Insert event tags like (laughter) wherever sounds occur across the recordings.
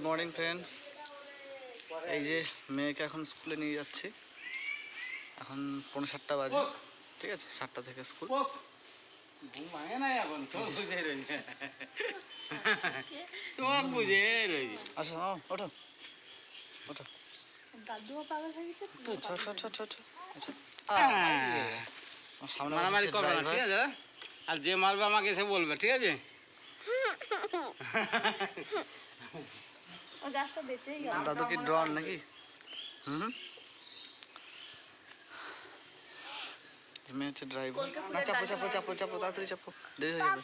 Good morning friends এই যে মেয়েকে এখন স্কুলে নিয়ে যাচ্ছি। এখন পনেরো সাতটা বাজে। ঠিক আছে? সাতটা থেকে স্কুল। নাই এখন বুঝে রয়েছে বুঝে রয়েছে আচ্ছা ওঠো। ওঠো। দাদুও পাগল হয়ে গেছে তো ছ ছ ছ ছ ছ আচ্ছা সামনে মারামারি বসেছে করবে না ঠিক আছে? আর যে মারবে আমাকে এসে বলবে ঠিক আছে? (laughs) গাছটা বেঁচেই গেল। দাদু কি ড্রন নাকি? হুম যে হচ্ছে ড্রাইভার না চাপো চাপো চাপো চাপো তাড়াতাড়ি চাপো। দেরি হয়ে যাবে।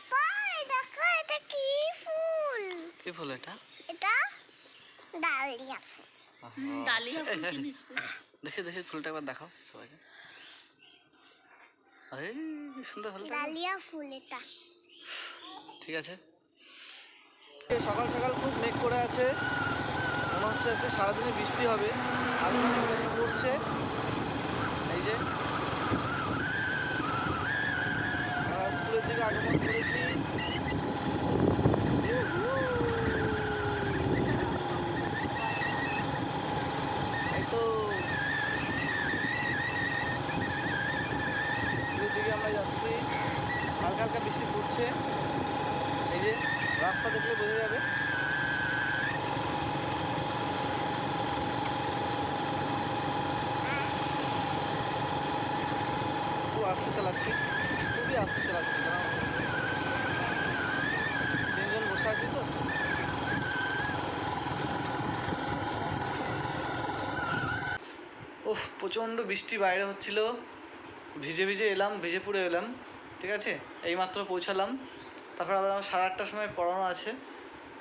দেখো এটা কি ফুল? কি ফুল এটা? এটা ডালিয়া ফুল। ডালিয়া ফুল? (laughs) দেখি দেখি ফুলটা একবার দেখাও সবাইকে। এই কি সুন্দর ফুলটা। ডালিয়া ফুল এটা। ঠিক আছে। সকাল সকাল খুব মেঘ করে আছে। হচ্ছে আজকে সারাদিনে বৃষ্টি হবে। বৃষ্টি পড়ছে। এই যে। স্কুলের দিকে আগমন করেছি। যাচ্ছি। হালকা হালকা বৃষ্টি পড়ছে। এই যে, রাস্তা দেখলে বোঝা যাবে। আস্তে চালাচ্ছি, খুবই আস্তে চালাচ্ছি, কারণ তিনজন বসে আছি তো। উফ, প্রচণ্ড বৃষ্টি বাইরে হচ্ছিল। ভিজে ভিজে এলাম, ভিজে পুড়ে এলাম, ঠিক আছে? এইমাত্র পৌঁছালাম। তারপর আবার আমার সাড়ে আটটার সময় পড়ানো আছে।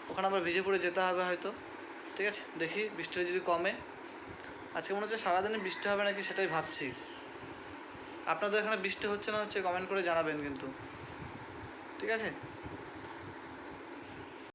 ওখানে আবার ভিজে পড়ে যেতে হবে হয়তো, ঠিক আছে? দেখি বৃষ্টিটা যদি কমে। আজকে মনে হচ্ছে সারাদিনে বৃষ্টি হবে নাকি সেটাই ভাবছি। আপনাদের এখানে বৃষ্টি হচ্ছে না হচ্ছে কমেন্ট করে জানাবেন কিন্তু। ঠিক আছে?